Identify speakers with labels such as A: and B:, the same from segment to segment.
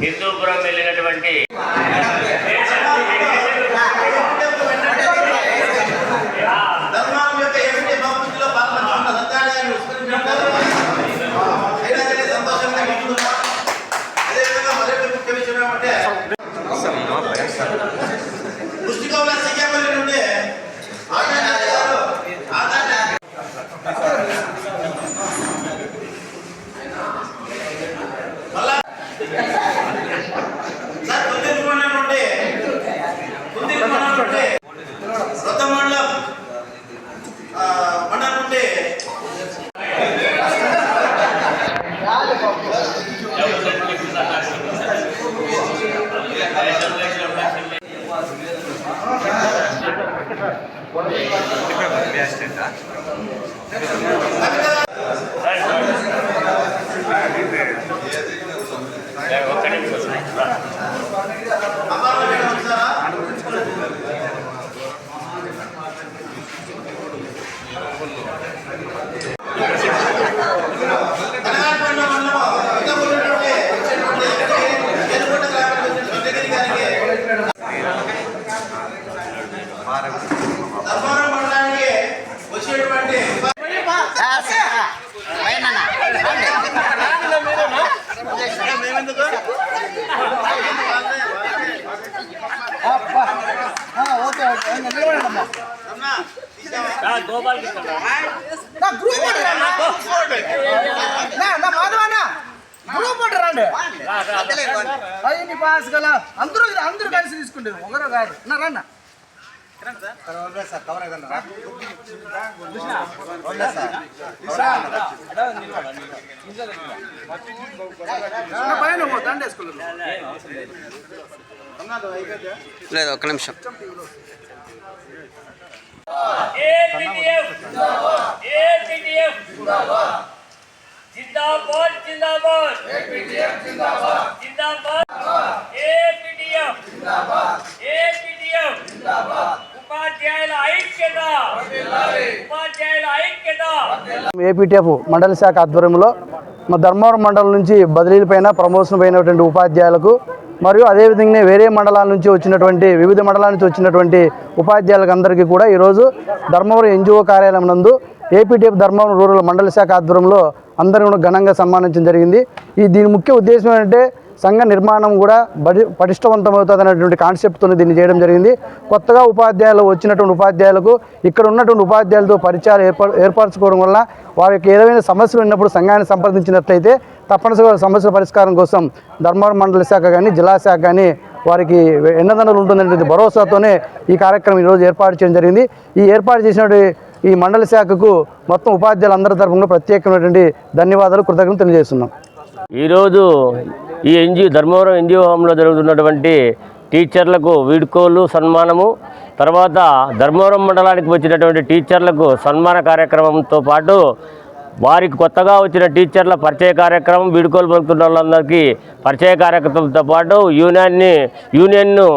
A: హిందూపురం వెళ్ళినటువంటి ఒక్క గోపాల్
B: గ్రూప్ రండి. అయ్యి పాస్ గల అందరూ అందరూ కలిసి తీసుకుంటారు. ఒకరు కాదు. నా రన్న.
C: లేదు ఒక్క నిమిషం.
A: జిందాబాద్ జిందాబాద్. జిందాబాద్ ఏపీటీఎఫ్ జిందాబాద్ ఏపీటీఎఫ్ జిందాబాద్ ఉపాధ్యాయుల ఐక్యత ఉపాధ్యాయుల ఐక్యత
B: ఏపీటీఎఫ్ మండల శాఖ ఆధ్వర్యంలో మా ధర్మవరం మండలం నుంచి బదిలీలపైన ప్రమోషన్ పోయినటువంటి ఉపాధ్యాయులకు మరియు అదేవిధంగా వేరే మండలాల నుంచి వచ్చినటువంటి వివిధ మండలాల నుంచి వచ్చినటువంటి ఉపాధ్యాయులకు అందరికీ కూడా ఈరోజు ధర్మవరం ఎన్జిఓ కార్యాలయం నందు ఏపీటీఎఫ్ ధర్మవరం రూరల్ మండల శాఖ ఆధ్వర్యంలో అందరూ కూడా ఘనంగా సన్మానించడం జరిగింది. ఈ దీని ముఖ్య ఉద్దేశం ఏంటంటే సంఘ నిర్మాణం కూడా బడి పటిష్టవంతమవుతుంది అనేటువంటి కాన్సెప్ట్తో దీన్ని చేయడం జరిగింది. కొత్తగా ఉపాధ్యాయులు వచ్చినటువంటి ఉపాధ్యాయులకు ఇక్కడ ఉన్నటువంటి ఉపాధ్యాయులతో పరిచయాలు ఏర్ప ఏర్పరచుకోవడం వల్ల వారికి ఏదైనా సమస్యలు ఉన్నప్పుడు సంఘాన్ని సంప్రదించినట్లయితే తప్పనిసరిగా సమస్యల పరిష్కారం కోసం ధర్మవరం మండల శాఖ కానీ జిల్లా శాఖ కానీ వారికి ఎన్నదన్నలు ఉంటుందనేది భరోసాతోనే ఈ కార్యక్రమం ఈరోజు ఏర్పాటు చేయడం జరిగింది. ఈ ఏర్పాటు చేసినటువంటి ఈ మండల శాఖకు మొత్తం ఉపాధ్యాయులందరి తరఫున ప్రత్యేకమైనటువంటి ధన్యవాదాలు కృతజ్ఞతలు తెలియజేస్తున్నాం.
A: ఈరోజు ఈ ఎన్జిఓ ధర్మవరం ఎన్జిఓ హోంలో జరుగుతున్నటువంటి టీచర్లకు వీడ్కోలు సన్మానము తర్వాత ధర్మవరం మండలానికి వచ్చినటువంటి టీచర్లకు సన్మాన కార్యక్రమంతో పాటు వారికి కొత్తగా వచ్చిన టీచర్ల పరిచయ కార్యక్రమం వీడ్కోలు పలుకుతున్న వాళ్ళందరికీ పరిచయ కార్యక్రమంతో పాటు యూనియన్ని యూనియన్ను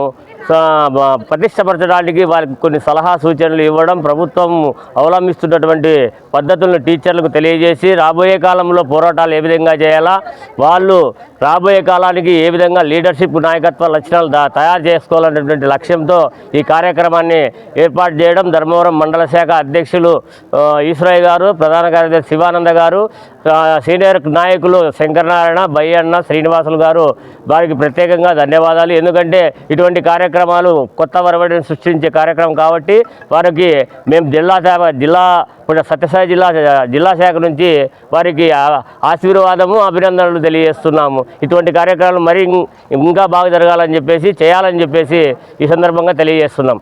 A: ప్రతిష్టపరచడానికి వారికి కొన్ని సలహా సూచనలు ఇవ్వడం ప్రభుత్వం అవలంబిస్తున్నటువంటి పద్ధతులను టీచర్లకు తెలియజేసి రాబోయే కాలంలో పోరాటాలు ఏ విధంగా చేయాలా వాళ్ళు రాబోయే కాలానికి ఏ విధంగా లీడర్షిప్ నాయకత్వ లక్షణాలు తయారు చేసుకోవాలనేటువంటి లక్ష్యంతో ఈ కార్యక్రమాన్ని ఏర్పాటు చేయడం ధర్మవరం మండల శాఖ అధ్యక్షులు ఈశ్వరయ్య గారు ప్రధాన కార్యదర్శి శివానంద గారు సీనియర్ నాయకులు శంకరనారాయణ బయ్యన్న శ్రీనివాసులు గారు వారికి ప్రత్యేకంగా ధన్యవాదాలు. ఎందుకంటే ఇటువంటి కార్యక్రమాలు కొత్త వరవడిని సృష్టించే కార్యక్రమం కాబట్టి వారికి మేము జిల్లా శాఖ జిల్లా ఇప్పుడు సత్యసాయి జిల్లా జిల్లా శాఖ నుంచి వారికి ఆశీర్వాదము అభినందనలు తెలియజేస్తున్నాము. ఇటువంటి కార్యక్రమాలు మరి ఇంకా బాగా జరగాలని చెప్పేసి చేయాలని చెప్పేసి ఈ సందర్భంగా తెలియజేస్తున్నాం.